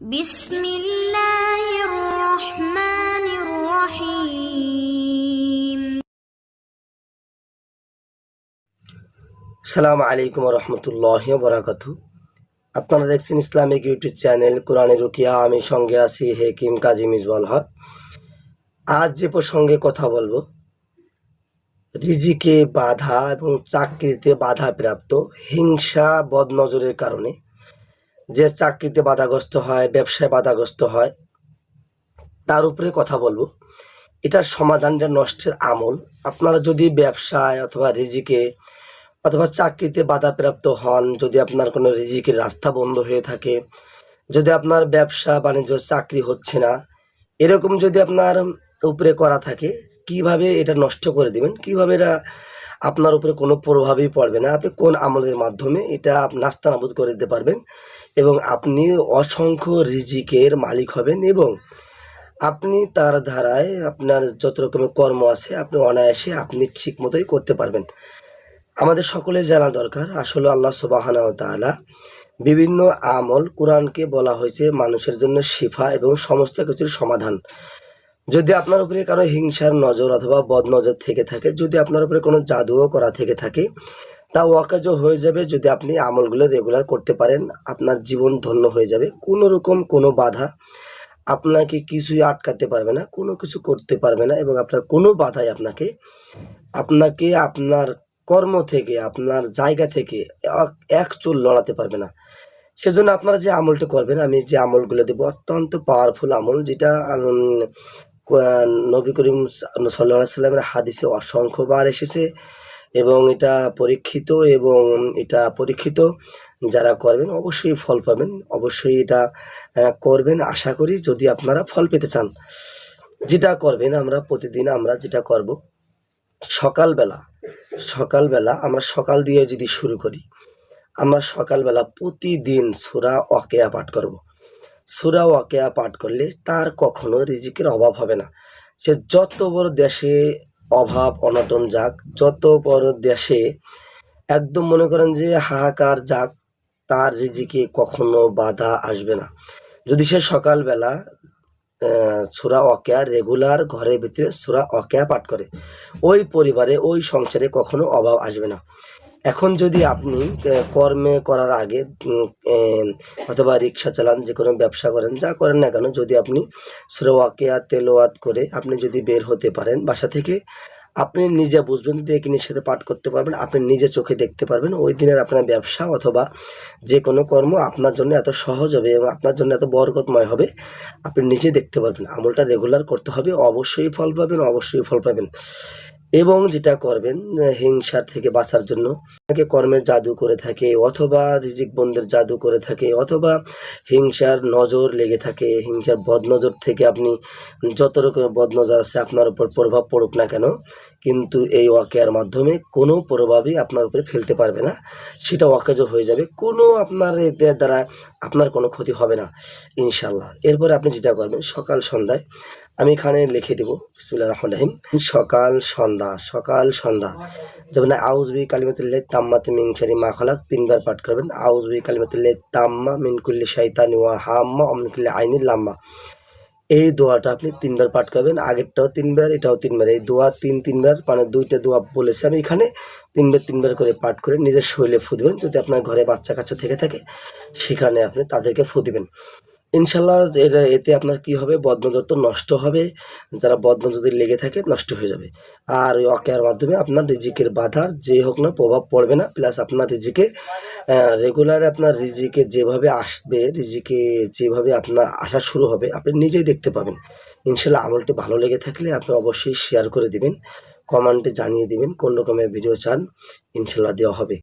بسم الله الرحمن الرحيم সালাম আলাইকুম রহমতুল্লাহ বরাকাত আপনারা দেখছেন ইসলামিক ইউটিউব চ্যানেল কোরআনে রুকিয়া আমি সঙ্গে আছি হেকিম কাজী মিজবাল হক আজ যে প্রসঙ্গে কথা বলবো রিজিকে বাধা এবং চাকরিতে বাধা প্রাপ্ত হিংসা বদনজরের কারণে যে চাকরিতে বাধাগ্রস্ত হয়, ব্যবসায় বাধাগ্রস্ত হয়, তার উপরে কথা বলব। এটার সমাধানটা নষ্টের আমল। আপনারা যদি ব্যবসায় অথবা রিজিকে অথবা চাকরিতে বাধাপ্রাপ্ত হন, যদি আপনার কোনো রিজিকের রাস্তা বন্ধ হয়ে থাকে, যদি আপনার ব্যবসা বাণিজ্য চাকরি হচ্ছে না, এরকম যদি আপনার উপরে করা থাকে, কীভাবে এটা নষ্ট করে দিবেন? কীভাবে এটা আপনার উপরে কোনো প্রভাবই পড়বে না। আপনি কোন আমলের মাধ্যমে এটা নাস্তানাবুদ করে দিতে পারবেন এবং আপনি অসংখ্য রিজিকের মালিক হবেন এবং আপনি তার ধারায় আপনার যত রকমের কর্ম আছে আপনি অনায়াসে আপনি ঠিক মতোই করতে পারবেন। আমাদের সকলে জানা দরকার। আসলে আল্লাহ সুবাহানা তাআলা বিভিন্ন আমল কোরআনকে বলা হয়েছে মানুষের জন্য শিফা এবং সমস্ত কিছুর সমাধান। যদি আপনার উপরে কারও হিংসার নজর অথবা বদ নজর থেকে থাকে, যদি আপনার উপরে কোনো জাদুও করা থেকে থাকে, তা ওয়াকাজ হয়ে যাবে যদি আপনি আমলগুলো রেগুলার করতে পারেন, আপনার জীবন ধন্য হয়ে যাবে। কোনো রকম কোনো বাধা আপনাকে কিছুই আটকাতে পারবে না, কোনো কিছু করতে পারবে না এবং আপনার কোনো বাধাই আপনাকে আপনাকে আপনার কর্ম থেকে, আপনার জায়গা থেকে এক- চুল লড়াতে পারবে না। সেজন্য আপনারা যে আমলটা করবেন, আমি যে আমলগুলো দেবো, অত্যন্ত পাওয়ারফুল আমল যেটা নবী করিম সাল্লাহ সাল্লামের হাদিসে অসংখ্যবার এসেছে এবং এটা পরীক্ষিত এবং এটা পরীক্ষিত যারা করবেন অবশ্যই ফল পাবেন, অবশ্যই এটা করবেন আশা করি যদি আপনারা ফল পেতে চান, যেটা করবেন আমরা প্রতিদিন আমরা যেটা করব, সকালবেলা সকালবেলা আমরা সকাল দিয়ে যদি শুরু করি, আমরা সকালবেলা প্রতিদিন সুরা অকেয়া পাঠ করব। সুরা ওয়াকেয়া পাঠ করলে তার কখনো রিজিকের অভাব হবে না। সে যত বড় দেশে অভাব অনটন যাক, যত বড় দেশে একদম মনে করেন যে হাহাকার যাক, তার রিজিকে কখনো বাধা আসবে না। যদি সে সকালবেলা সুরা অকেয়া রেগুলার ঘরের ভিতরে সুরা অকেয়া পাঠ করে, ওই পরিবারে, ওই সংসারে কখনো অভাব আসবে না। এখন যদি আপনি কর্মে করার আগে অথবা রিক্সা চালান, যে কোনো ব্যবসা করেন, যা করেন না কেন, যদি আপনি সুরা ওয়াকিয়া তেলোয়াত করে আপনি যদি বের হতে পারেন বাসা থেকে, আপনি নিজে বুঝবেন যদি একিনের সাথে পাঠ করতে পারবেন, আপনি নিজে চোখে দেখতে পারবেন, ওই দিনের আপনার ব্যবসা অথবা যে কোনো কর্ম আপনার জন্য এত সহজ হবে এবং আপনার জন্য এত বরকতময় হবে, আপনি নিজে দেখতে পারবেন। আমলটা রেগুলার করতে হবে, অবশ্যই ফল পাবেন, অবশ্যই ফল পাবেন। এবং যেটা করবেন হিংসার থেকে বাঁচার জন্য অনেকে কর্মের জাদু করে থাকে, অথবা রিজিক বন্ধের জাদু করে থাকে, অথবা হিংসার নজর লেগে থাকে। হিংসার বদনজর থেকে আপনি যত রকমের বদনজর আছে আপনার উপর প্রভাব পড়ুক না কেন, কিন্তু এই ওয়াকেয়ার মাধ্যমে কোনো প্রভাবই আপনার উপরে ফেলতে পারবে না। সেটা ওয়াকেজও হয়ে যাবে, কোনো আপনার এতে দ্বারা আপনার কোনো ক্ষতি হবে না ইনশাল্লাহ এরপরে আপনি যেটা করবেন, সকাল সন্ধ্যায় আমি এখানে লিখে দেবো বিসমুল্লাহ রহমান রাহিম, সকাল সন্ধ্যা সকাল সন্ধ্যা। যেমন আউজবি কালিমাতুল্লাহ তাম্মাতে মিন শারি মা খালাক, তিনবার পাঠ করবেন আউজবি কালিমাতুল্লাহ তাম্মা মিন কুল্লি শাইতানি ওয়া হাম্মা অমিন কুল্লি আইনিল লাম্মা। এই দোয়াটা আপনি তিনবার পাঠ করবেন, আগেরটাও তিনবার, এটাও তিনবার। এই দোয়া তিন, তিনবার মানে দুইটা দোয়া বলেছি আমি এখানে, তিনবার তিনবার করে পাঠ করে নিজের শরীরে ফু যদি আপনার ঘরে বাচ্চা কাচ্চা থেকে থাকে, সেখানে আপনি তাদেরকে ফু ইনশাল্লাহ এটা এতে আপনার কি হবে? বদনজর নষ্ট হবে। যারা বদনজর যদি লেগে থাকে নষ্ট হয়ে যাবে। আর ওই অকেয়ার মাধ্যমে আপনার রিজিকের বাধার যে হোক না প্রভাব পড়বে না। প্লাস আপনার রিজিকে রেগুলার আপনার রিজিকে যেভাবে আসবে, রিজিকে যেভাবে আপনার আসা শুরু হবে, আপনি নিজেই দেখতে পাবেন। ইনশাল্লাহ আমলটি ভালো লেগে থাকলে আপনি অবশ্যই শেয়ার করে দিবেন। কমেন্টে জানিয়ে দিবেন কোন রকমের ভিডিও চান। ইনশাল্লাহ দেওয়া হবে।